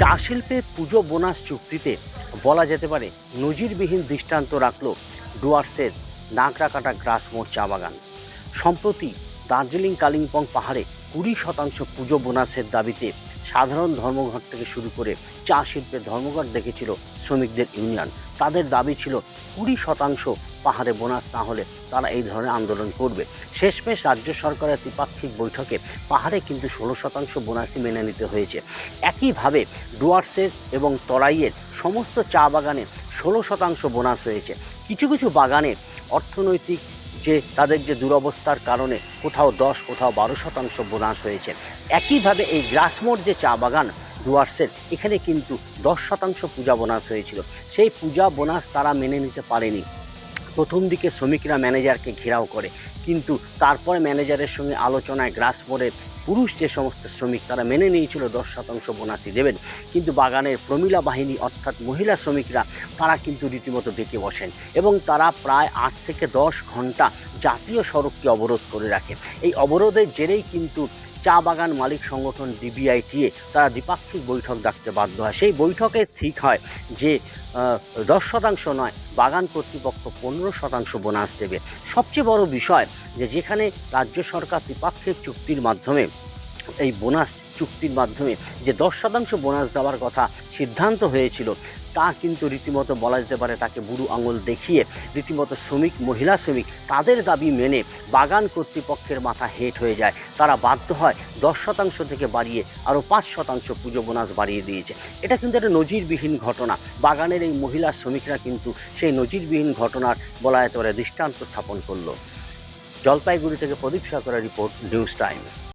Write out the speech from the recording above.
চা শিল্পে পুজো বোনাস চুক্তিতে বলা যেতে পারে নজিরবিহীন দৃষ্টান্ত রাখল ডুয়ার্সের নাগরাকাটা গ্রাসমোর চা বাগান। সম্প্রতি দার্জিলিং কালিম্পং পাহাড়ে কুড়ি শতাংশ পুজো বোনাসের দাবিতে সাধারণ ধর্মঘট থেকে শুরু করে চা শিল্পের ধর্মঘট দেখেছিল শ্রমিকদের ইউনিয়ন। তাদের দাবি ছিল কুড়ি শতাংশ পাহাড়ে বোনাস না হলে তারা এই ধরনের আন্দোলন করবে। শেষমেশ রাজ্য সরকারের ত্রিপাক্ষিক বৈঠকে পাহাড়ে কিন্তু ষোলো শতাংশ বোনাসই মেনে নিতে হয়েছে। একইভাবে ডুয়ার্সের এবং তরাইয়ের সমস্ত চা বাগানে ষোলো শতাংশ বোনাস হয়েছে কিছু কিছু বাগানে অর্থনৈতিক যে তাদের যে দুরবস্থার কারণে কোথাও দশ, কোথাও বারো শতাংশ বোনাস হয়েছে। একইভাবে এই গ্রাসমোর যে চা বাগান ডুয়ার্সের এখানে কিন্তু দশ শতাংশ পূজা বোনাস হয়েছিল। সেই পূজা বোনাস তারা মেনে নিতে পারেনি। প্রথম দিকে শ্রমিকরা ম্যানেজারকে ঘেরাও করে। কিন্তু তারপরে ম্যানেজারের সঙ্গে আলোচনায় গ্রাসমোরের পুরুষ যে সমস্ত শ্রমিক তারা মেনে নিয়েছিল, দশ শতাংশ বোনাসই দেবেন। কিন্তু বাগানের প্রমিলা বাহিনী অর্থাৎ মহিলা শ্রমিকরা, তারা কিন্তু রীতিমতো ডেকে বসেন এবং তারা প্রায় আট থেকে দশ ঘণ্টা জাতীয় সড়ককে অবরোধ করে রাখে এই অবরোধের জেরেই কিন্তু বাগান মালিক সংগঠন ডিবিআইটিএ তারা দ্বিপাক্ষিক বৈঠক ডাকতে বাধ্য হয়। সেই বৈঠকে ঠিক হয় যে দশ শতাংশ নয়, বাগান কর্তৃপক্ষ পনেরো শতাংশ বোনাস দেবে। সবচেয়ে বড় বিষয় যে, যেখানে রাজ্য সরকার দ্বিপাক্ষিক চুক্তির মাধ্যমে এই বোনাস চুক্তির মাধ্যমে যে দশ শতাংশ বোনাস দেওয়ার কথা সিদ্ধান্ত হয়েছিল, তা কিন্তু রীতিমতো বলা যেতে পারে তাকে বুড়ো আঙুল দেখিয়ে রীতিমতো শ্রমিক, মহিলা শ্রমিক তাদের দাবি মেনে বাগান কর্তৃপক্ষের মাথা হেট হয়ে যায়। তারা বাধ্য হয় দশ শতাংশ থেকে বাড়িয়ে আরও পাঁচ শতাংশ পুজো বোনাস বাড়িয়ে দিয়েছে। এটা কিন্তু একটা নজিরবিহীন ঘটনা। বাগানের এই মহিলা শ্রমিকরা কিন্তু সেই নজিরবিহীন ঘটনার বলা যেতে পারে দৃষ্টান্ত স্থাপন করল। জলপাইগুড়ি থেকে প্রদীপ সরকারের রিপোর্ট, নিউজ টাইম।